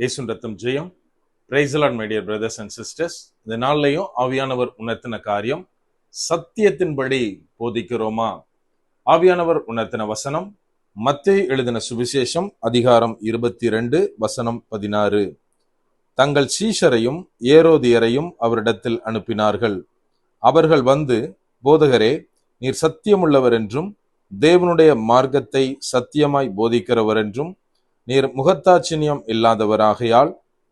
இயேசுன் ரத்தம் ஜெயம். பிரைசலான் my dear brothers and sisters இந்த நாள்லையும் ஆவியானவர் உணர்த்தின காரியம் சத்தியத்தின்படி போதிக்கிறோமா? ஆவியானவர் உணர்த்தின வசனம் மத்திய எழுதின சுவிசேஷம் அதிகாரம் இருபத்தி ரெண்டு வசனம் பதினாறு. தங்கள் சீஷரையும் ஏரோதியரையும் அவரிடத்தில் அனுப்பினார்கள். அவர்கள் வந்து போதகரே நீர் சத்தியமுள்ளவர் என்றும் தேவனுடைய மார்க்கத்தை சத்தியமாய் போதிக்கிறவர் என்றும் நீர் முகத்தாட்சியம் இல்லாதவராகையால்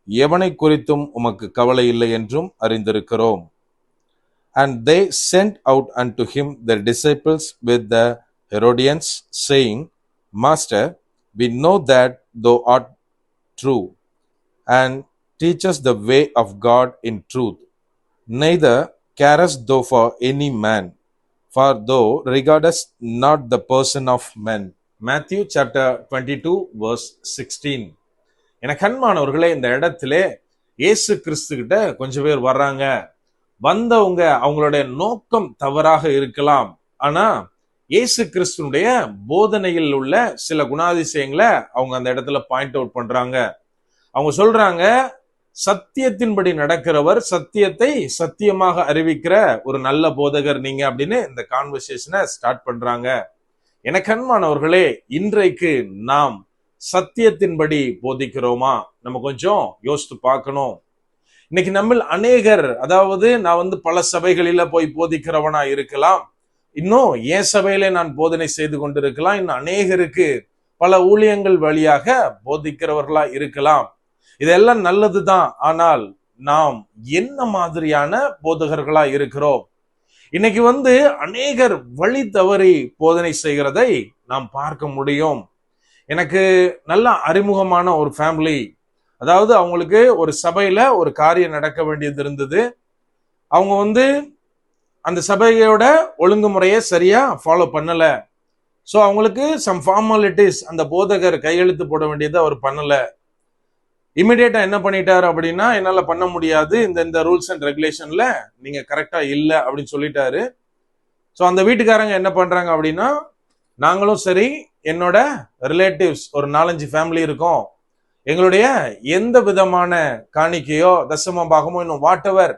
எவனை குறித்தும் உமக்கு கவலை இல்லை என்றும் அறிந்திருக்கிறோம் and they sent out unto him the disciples with the Herodians saying master we know that thou art true and teachers the way of God in truth neither carest thou for any man for thou regardest not the person of men Matthew chapter twenty two verse sixteen என கண்மானவர்களே இந்த இடத்திலே இயேசு கிறிஸ்து கிட்ட கொஞ்சம் பேர் வர்றாங்க. வந்தவங்க அவங்களுடைய நோக்கம் தவறாக இருக்கலாம். ஆனா இயேசு கிறிஸ்துனுடைய போதனையில் உள்ள சில குணாதிசயங்களை அவங்க அந்த இடத்துல பாயிண்ட் அவுட் பண்றாங்க. அவங்க சொல்றாங்க சத்தியத்தின்படி நடக்கிறவர் சத்தியத்தை சத்தியமாக அறிவிக்கிற ஒரு நல்ல போதகர் நீங்க அப்படின்னு இந்த கான்வர்சேஷனை ஸ்டார்ட் பண்றாங்க. எனக்கு அன்பானவர்களே இன்றைக்கு நாம் சத்தியத்தின்படி போதிக்கிறோமா? நம்ம கொஞ்சம் யோசித்து பார்க்கணும். இன்னைக்கு நம்மில் அநேகர் அதாவது நான் வந்து பல சபைகளில போய் போதிக்கிறவனா இருக்கலாம். இன்னும் என் சபையிலே நான் போதனை செய்து கொண்டிருக்கலாம். இன்னும் அநேகருக்கு பல ஊழியங்கள் வழியாக போதிக்கிறவர்களா இருக்கலாம். இதெல்லாம் நல்லதுதான். ஆனால் நாம் என்ன மாதிரியான போதகர்களா இருக்கிறோம்? இன்னைக்கு வந்து அநேகர் வழி தவறி போதனை செய்கிறதை நாம் பார்க்க முடியும். எனக்கு நல்ல அறிமுகமான ஒரு ஃபேமிலி அதாவது அவங்களுக்கு ஒரு சபையில ஒரு காரியம் நடக்க வேண்டியது இருந்தது. அவங்க வந்து அந்த சபையோட ஒழுங்குமுறையை சரியா ஃபாலோ பண்ணல. ஸோ அவங்களுக்கு சம் ஃபார்மாலிட்டிஸ் அந்த போதகர் கையெழுத்து போட வேண்டியதை அவர் பண்ணலை. இமிடியேட்டா என்ன பண்ணிட்டாரு அப்படின்னா என்னால பண்ண முடியாது. இந்த இந்த ரூல்ஸ் அண்ட் ரெகுலேஷன்ல நீங்க கரெக்டா இல்லை அப்படின்னு சொல்லிட்டாரு. ஸோ அந்த வீட்டுக்காரங்க என்ன பண்றாங்க அப்படின்னா நாங்களும் சரி என்னோட ரிலேட்டிவ்ஸ் ஒரு நாலஞ்சு ஃபேமிலி இருக்கோம். எங்களுடைய எந்த விதமான காணிக்கையோ தசம பாகமோ இன்னும் வாட் எவர்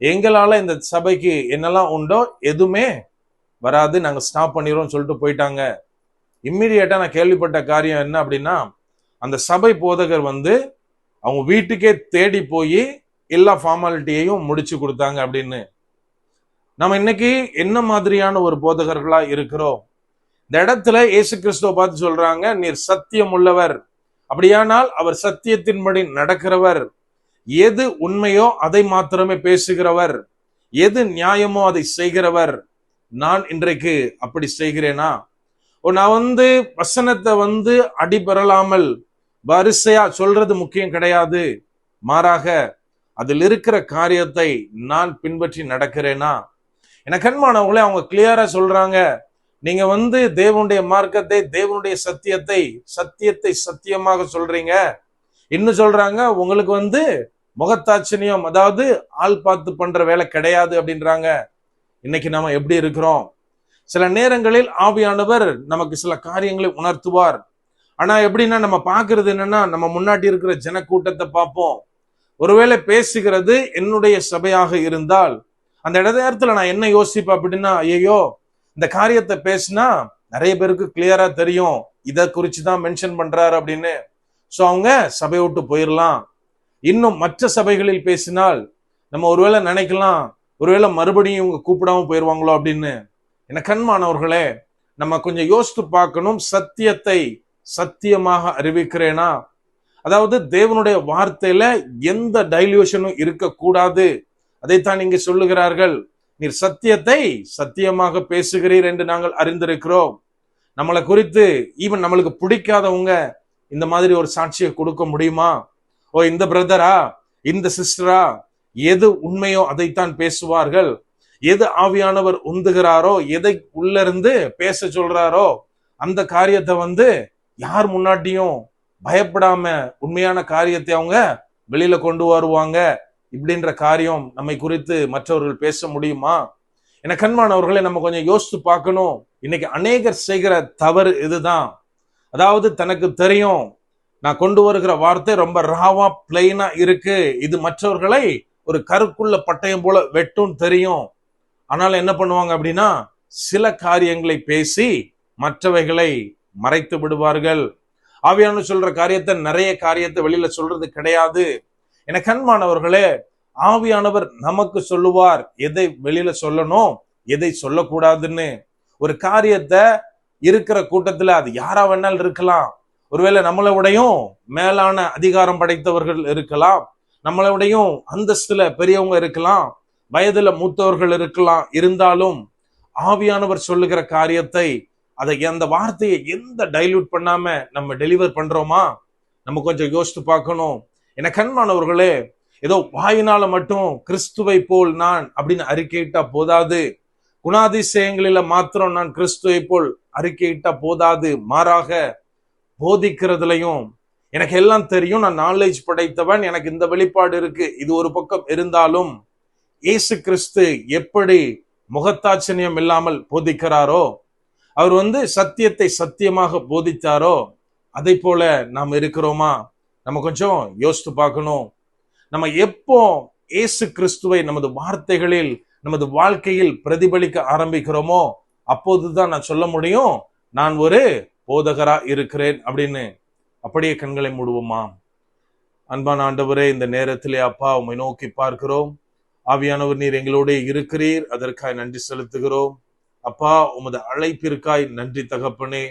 எங்களால இந்த சபைக்கு என்னெல்லாம் உண்டோ எதுவுமே வராது. நாங்கள் ஸ்டாப் பண்ணிடுறோம் சொல்லிட்டு போயிட்டாங்க. இம்மிடியேட்டா நான் கேள்விப்பட்ட காரியம் என்ன அப்படின்னா அந்த சபை போதகர் வந்து அவங்க வீட்டுக்கே தேடி போய் எல்லா ஃபார்மாலிட்டியையும் முடிச்சு கொடுத்தாங்க அப்படின்னு. நம்ம இன்னைக்கு என்ன மாதிரியான ஒரு போதகர்களா இருக்கிறோம்? இந்த இடத்துல இயேசு கிறிஸ்துவ பார்த்து சொல்றாங்க நீர் சத்தியம் உள்ளவர் அப்படியானால் அவர் சத்தியத்தின்படி நடக்கிறவர். எது உண்மையோ அதை மாத்திரமே பேசுகிறவர். எது நியாயமோ அதை செய்கிறவர். நான் இன்றைக்கு அப்படி செய்கிறேனா? ஓ, நான் வந்து வசனத்தை வந்து அடிபெறலாமல் வரிசையா சொல்றது முக்கியம் கிடையாது. மாறாக அதில் இருக்கிற காரியத்தை நான் பின்பற்றி நடக்கிறேனா? என அன்பானவங்களே அவங்க கிளியரா சொல்றாங்க. நீங்க வந்து தேவனுடைய மார்க்கத்தை தேவனுடைய சத்தியத்தை சத்தியத்தை சத்தியமாக சொல்றீங்க. இன்னும் சொல்றாங்க உங்களுக்கு வந்து முகத்தாட்சணியம் அதாவது ஆள் பார்த்து பண்ற வேலை கிடையாது அப்படின்றாங்க. இன்னைக்கு நாம எப்படி இருக்கிறோம்? சில நேரங்களில் ஆவியானவர் நமக்கு சில காரியங்களை உணர்த்துவார். ஆனா எப்படின்னா நம்ம பாக்குறது என்னன்னா நம்ம முன்னாடி இருக்கிற ஜனக்கூட்டத்தை பார்ப்போம். ஒருவேளை பேசுகிறது என்னுடைய சபையாக இருந்தால் அந்த இட நேரத்துல நான் என்ன யோசிப்பேன் அப்படின்னா ஐயோ இந்த காரியத்தை பேசினா நிறைய பேருக்கு கிளியரா தெரியும். இதை குறித்து தான் மென்ஷன் பண்றாரு அப்படின்னு. ஸோ அவங்க சபையை விட்டு போயிடலாம் இன்னும் மற்ற சபைகளில் பேசினால் நம்ம ஒருவேளை நினைக்கலாம் ஒருவேளை மறுபடியும் இவங்க கூப்பிடாம போயிடுவாங்களோ அப்படின்னு. என கண்மானவர்களே நம்ம கொஞ்சம் யோசித்து பார்க்கணும் சத்தியத்தை சத்தியமாக அறிவிக்கிறேனா? அதாவது தேவனுடைய வார்த்தையில எந்த டைல்யூஷனும் இருக்கக்கூடாது. அதைத்தான் இங்கு சொல்லுகிறார்கள். நீர் சத்தியத்தை சத்தியமாக பேசுகிறீர் என்று நாங்கள் அறிந்திருக்கிறோம். நம்மளை குறித்து ஈவன் நம்மளுக்கு பிடிக்காதவங்க இந்த மாதிரி ஒரு சாட்சியை கொடுக்க முடியுமா? ஓ இந்த பிரதரா இந்த சிஸ்டரா எது உண்மையோ அதைத்தான் பேசுவார்கள். எது ஆவியானவர் உந்துகிறாரோ எதை உள்ள இருந்து பேச சொல்றாரோ அந்த காரியத்தை வந்து யார் முன்னாட்டியும் பயப்படாம உண்மையான காரியத்தை அவங்க வெளியில கொண்டு வருவாங்க இப்படின்ற காரியம் நம்மை குறித்து மற்றவர்கள் பேச முடியுமா? என கண்மானவர்களை நம்ம கொஞ்சம் யோசித்து பார்க்கணும். இன்னைக்கு அநேகர் செய்கிற தவறு இதுதான். அதாவது தனக்கு தெரியும் நான் கொண்டு வருகிற வார்த்தை ரொம்ப ராவா பிளெயினா இருக்கு. இது மற்றவர்களை ஒரு கருக்குள்ள பட்டயம் போல வெட்டும் தெரியும். ஆனால் என்ன பண்ணுவாங்க அப்படின்னா சில காரியங்களை பேசி மற்றவைகளை மறைத்து விடுவார்கள். ஆவியான சொல்ற காரியத்தை நிறைய காரியத்தை வெளியில சொல்றது கிடையாது. என கண்மானவர்களே ஆவியானவர் நமக்கு சொல்லுவார். எதை வெளியில சொல்லணும்? எதை சொல்லக்கூடாதுன்னு. ஒரு காரியத்தை இருக்கிற கூட்டத்துல அது யாரா வேணாலும் இருக்கலாம். ஒருவேளை நம்மளை மேலான அதிகாரம் படைத்தவர்கள் இருக்கலாம். நம்மளை அந்தஸ்துல பெரியவங்க இருக்கலாம். வயதுல மூத்தவர்கள் இருக்கலாம். இருந்தாலும் ஆவியானவர் சொல்லுகிற காரியத்தை அதை அந்த வார்த்தையை எந்த டைல்யூட் பண்ணாம நம்ம டெலிவர் பண்றோமா? நம்ம கொஞ்சம் யோசித்து பார்க்கணும். என கண்மானவர்களே ஏதோ வாயினால மட்டும் கிறிஸ்துவை போல் நான் அப்படின்னு அறிக்கையிட்டா போதாது. குணாதிசயங்களில மாத்திரம் நான் கிறிஸ்துவை போல் அறிக்கையிட்டா போதாது. மாறாக போதிக்கிறதுலையும் எனக்கு எல்லாம் தெரியும். நான் நாலேஜ் படைத்தவன். எனக்கு இந்த வெளிப்பாடு இருக்கு. இது ஒரு பக்கம் இருந்தாலும் இயேசு கிறிஸ்து எப்படி முகத்தாச்சரியம் இல்லாமல் போதிக்கிறாரோ அவர் வந்து சத்தியத்தை சத்தியமாக போதித்தாரோ? அதை போல நாம் இருக்கிறோமா? நம்ம கொஞ்சம் யோசித்து பார்க்கணும். நம்ம எப்போ ஏசு கிறிஸ்துவை நமது வார்த்தைகளில் நமது வாழ்க்கையில் பிரதிபலிக்க ஆரம்பிக்கிறோமோ அப்போதுதான் நான் சொல்ல முடியும் நான் ஒரு போதகரா இருக்கிறேன் அப்படின்னு. அப்படியே கண்களை மூடுவோமா? அன்பான ஆண்டவரே இந்த நேரத்திலே அப்பா உண்மை நோக்கி பார்க்கிறோம். ஆவியானவர் நீர் எங்களோட இருக்கிறீர். அதற்காய் நன்றி செலுத்துகிறோம். அப்பா உமது அழைப்பிற்காய் நன்றி தகப்பனே.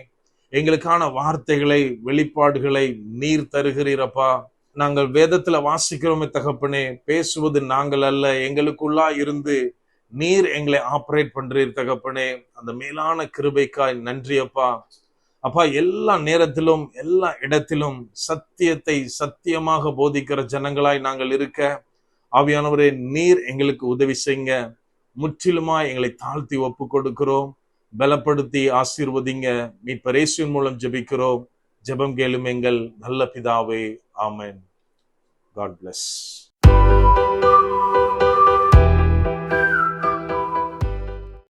எங்களுக்கான வார்த்தைகளை வெளிப்பாடுகளை நீர் தருகிறீர் அப்பா. நாங்கள் வேதத்துல வாசிக்கிறோமே தகப்பனே பேசுவது நாங்கள் அல்ல எங்களுக்குள்ளா இருந்து நீர் எங்களை ஆப்ரேட் பண்றீர் தகப்பனே. அந்த மேலான கிருபைக்காய் நன்றி அப்பா. அப்பா எல்லா நேரத்திலும் எல்லா இடத்திலும் சத்தியத்தை சத்தியமாக போதிக்கிற ஜனங்களாய் நாங்கள் இருக்க. ஆவியானவரே நீர் எங்களுக்கு உதவி செய்யுங்க. முற்றிலுமா எங்களை தாழ்த்தி ஒப்பு கொடுக்கிறோம் பலப்படுத்தி ஆசீர்வதிங்க. மீட்பரேசியன் மூலம் ஜெபிக்கிறோம். ஜெபம் கேளும் எங்கள் நல்ல பிதாவே. ஆமன். God plus